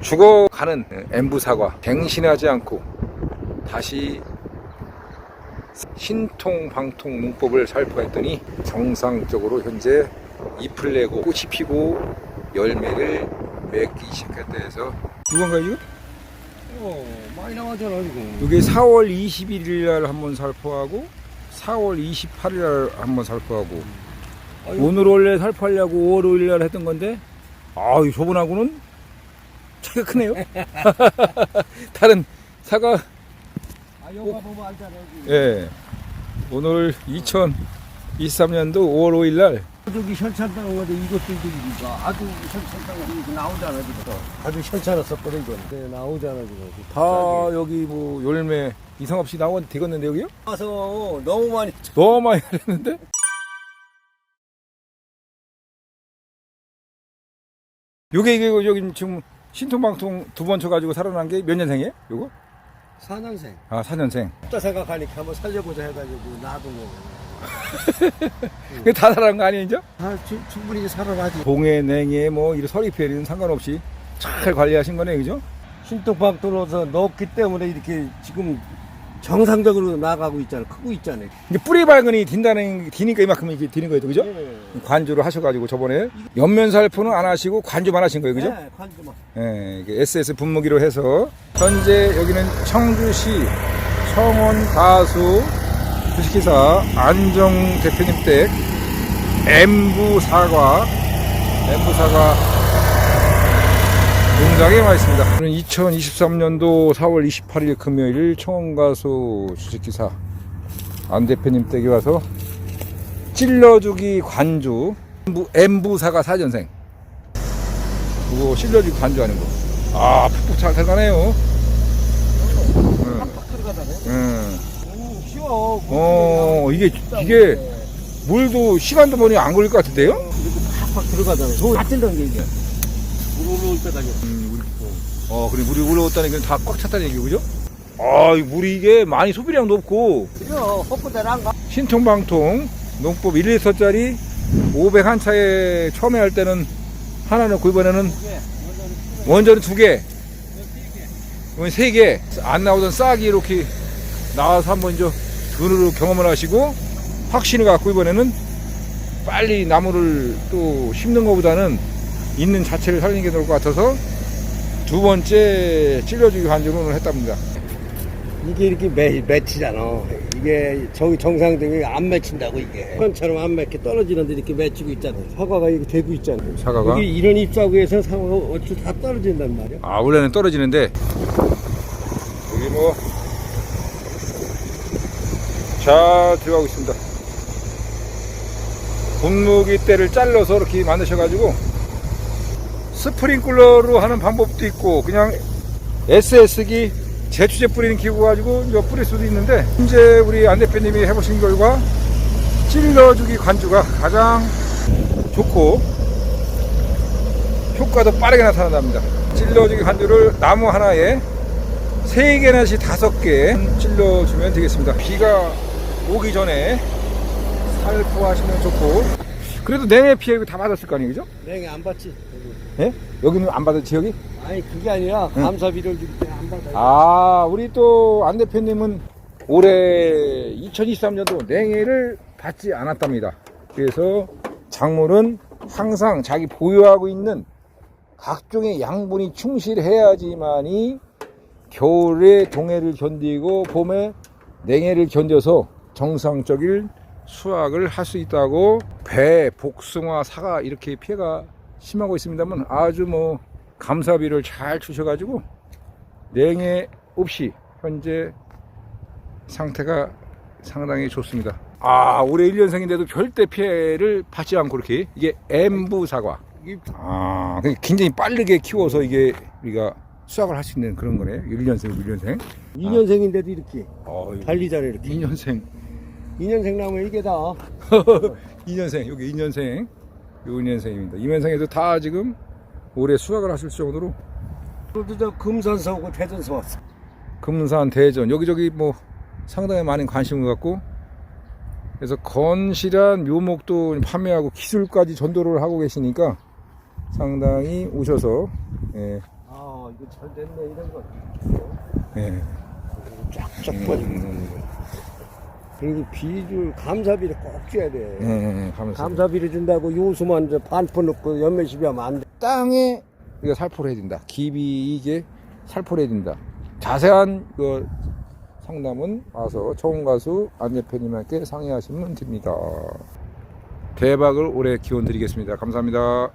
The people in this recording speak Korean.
죽어가는 엠부 사과 갱신하지 않고 다시 신통방통 문법을 살포했더니 정상적으로 현재 잎을 내고 꽃이 피고 열매를 맺기 시작했다 해서 누군가요 지금? 어, 많이 나가잖아, 지금. 이게 4월 21일 날 한번 살포하고 4월 28일 날 한번 살포하고 아이고. 오늘 원래 살포하려고 5월 5일 날 했던 건데 아, 이 저번하고는 차이가 크네요. 다른 사과 아, 영화 보면 알잖아, 여기. 예. 오늘 2023년도 5월 5일 날 저기 현찬당 건데 이것도 이거 아주 현찬당 이거 나오잖아, 지금. 아주 현찬했었거든, 이건. 네, 나오잖아, 지금. 다 여기 뭐 열매 이상 없이 나온 되겠는데 여기요? 와서 너무 많이 너무 많이 했는데? 요게 이게 여기 지금 신통방통 두 번 쳐가지고 살아난 게 몇 년생이에요? 요거? 사년생. 아 4년생. 또 생각하니까 한번 살려보자 해가지고 놔둔 거. 그게 다 살아난 거 아니에요? 이제? 아, 추, 충분히 살아나지. 봉해, 냉해, 뭐 이런 서리패는 상관없이 잘 관리하신 거네요, 그죠? 신통방 뚫어서 넣었기 때문에 이렇게 지금 정상적으로 나가고 있잖아. 크고 있잖아. 이제 뿌리 발근이 딘다는 디니까 이만큼 이렇게 디는 거예요, 그죠? 네. 관주를 하셔가지고 저번에 연면 살포는 안 하시고 관주만 하신 거예요, 그죠? 네, 관주만. 예, 이게 SS 분무기로 해서 현재 여기는 청주시 청원 가수 주식회사 안정 대표님 댁 엠부 사과 엠부 사과 농장에 와 있습니다. 오늘 2023년도 4월 28일 금요일 청원 가수 주식회사 안 대표님 댁에 와서 찔러주기 관주 엠부, 엠부 사과 사전생 그거 실려주기 관주 하는 거. 아, 푹푹 잘 들어가네요. 응, 팍팍 들어가다네. 응. 오, 쉬워. 어, 이게, 이게, 물도 시간도 보니 안 걸릴 것 같은데요? 이렇게 팍팍 들어가잖아. 소 같은 게 이게. 물 올라올 때까지. 어, 그래, 물이 올라왔다는 게 다 꽉 찼다는 얘기고, 그죠? 아, 이 물이 이게 많이 소비량도 없고, 그래, 헛부대로 안 가. 신통방통, 농법 1리터짜리 500 한 차에 처음에 할 때는 하나 넣고 이번에는 원전은 두 개, 이번 세 개, 안 나오던 싹이 이렇게 나와서 한번 이제 눈으로 경험을 하시고 확신을 갖고 이번에는 빨리 나무를 또 심는 것보다는 있는 자체를 살리는 게 나을 것 같아서 두 번째 찔러주기 관주론을 했답니다. 이게 이렇게 매, 맺히잖아. 이게 저기 정상등이 안 맺힌다고 이게. 현처럼 안 맺게 떨어지는데 이렇게 맺히고 있잖아. 사과가 이렇게 되고 있잖아. 사과가 여기 이런 잎사구에서 사과가 어찌 다 떨어진단 말이야. 아 원래는 떨어지는데 여기 뭐 잘 들어가고 있습니다. 분무기 때를 잘라서 이렇게 만드셔가지고 스프링클러로 하는 방법도 있고 그냥 SS기 제초제 뿌리는 기구 가지고 이제 뿌릴 수도 있는데 현재 우리 안 대표님이 해보신 결과 찔러주기 관주가 가장 좋고 효과도 빠르게 나타난답니다. 찔러주기 관주를 나무 하나에 세 개나씩 다섯 개 찔러주면 되겠습니다. 비가 오기 전에 살포하시면 좋고 그래도 냉해 피해 다 받았을 거 아니에요, 그죠? 냉이 안 받지. 예? 여기는 안 받았지 여기? 아니 그게 아니라 응. 감사비를 줄때안 받아. 아, 우리 또 안 대표님은 올해 2023년도 냉해를 받지 않았답니다. 그래서 작물은 항상 자기 보유하고 있는 각종의 양분이 충실해야지만이 겨울에 동해를 견디고 봄에 냉해를 견뎌서 정상적인 수확을 할 수 있다고 배, 복숭아, 사과 이렇게 피해가 심하고 있습니다만 아주 뭐 감사비를 잘 주셔가지고 냉해 없이 현재 상태가 상당히 좋습니다. 아 올해 1년생인데도 별대 피해를 받지 않고 이렇게 이게 엠부 사과. 아 그게 굉장히 빠르게 키워서 이게 우리가 수확을 할 수 있는 그런 거네요. 1년생, 1년생. 2년생인데도 이렇게 어, 달리잖아 이렇게. 2년생. 2년생 나면 이게 다. 2년생, 여기 2년생. 요 2년생입니다. 2년생에도 다 지금 올해 수확을 하실 정도로 그래도 저 금산서 오고 대전서 왔어. 금산, 대전 여기저기 뭐 상당히 많은 관심을 갖고 그래서 건실한 묘목도 판매하고 기술까지 전도를 하고 계시니까 상당히 오셔서 예, 아 이거 잘 됐네 이런 거. 예. 쫙쫙 뻗는 거. 그리고 비줄 감사비를 꼭 줘야 돼. 예, 예, 예, 가면서. 감사비를 준다고 요수만 이제 반포 넣고 연매시비 하면 안 돼. 땅에 이거 살포를 해야 된다. 기비 이게 살포를 해야 된다. 자세한 그 상담은 와서 청가수 안예편님한테 상의하시면 됩니다. 대박을 올해 기원 드리겠습니다. 감사합니다.